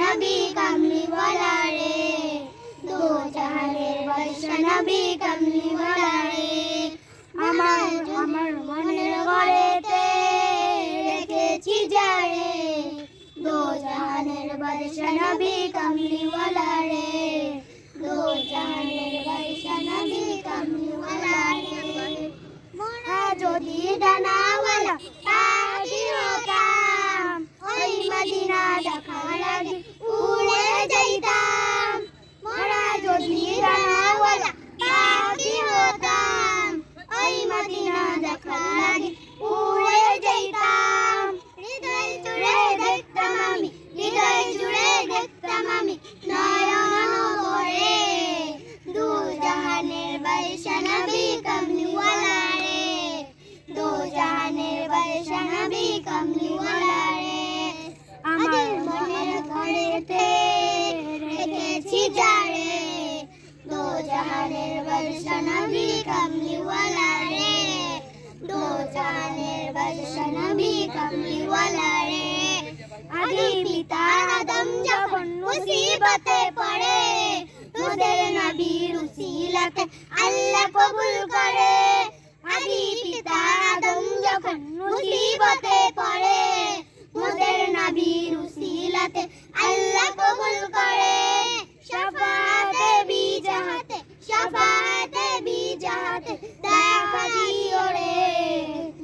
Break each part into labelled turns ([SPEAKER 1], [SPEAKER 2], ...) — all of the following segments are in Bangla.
[SPEAKER 1] নবী কামলি ওয়ালা রে। দো জাহানের নবী কামলি আমার আমার ওয়ালা রে। দো জাহানের বাদশা নবী কমলিওয়ালা রে দু জাহানের বাদশা নবী কমলিওয়ালা রে আমার মনের ঘরেতে রেখেছি যারে দু জাহানের বাদশা নবী কমলিওয়ালা রে দু জাহানের বাদশা নবী কমলিওয়ালা রে আদি পিতা আদম যখন মুসিবতে পড়ে তোদের নবীর উসিলাতে আল্লাহ কবুল করে। আদি পিতা আদম যখন মুসিবতে পড়ে, মোদের নবীর উসিলাতে আল্লাহ কবুল করে। শাফাতে বিজাহাতে শাফাতে বিজাহাতে দেখা দিও রে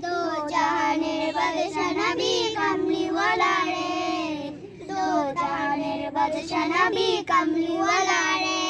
[SPEAKER 1] দো জাহানের বাদশা নবী রে। নবী রে।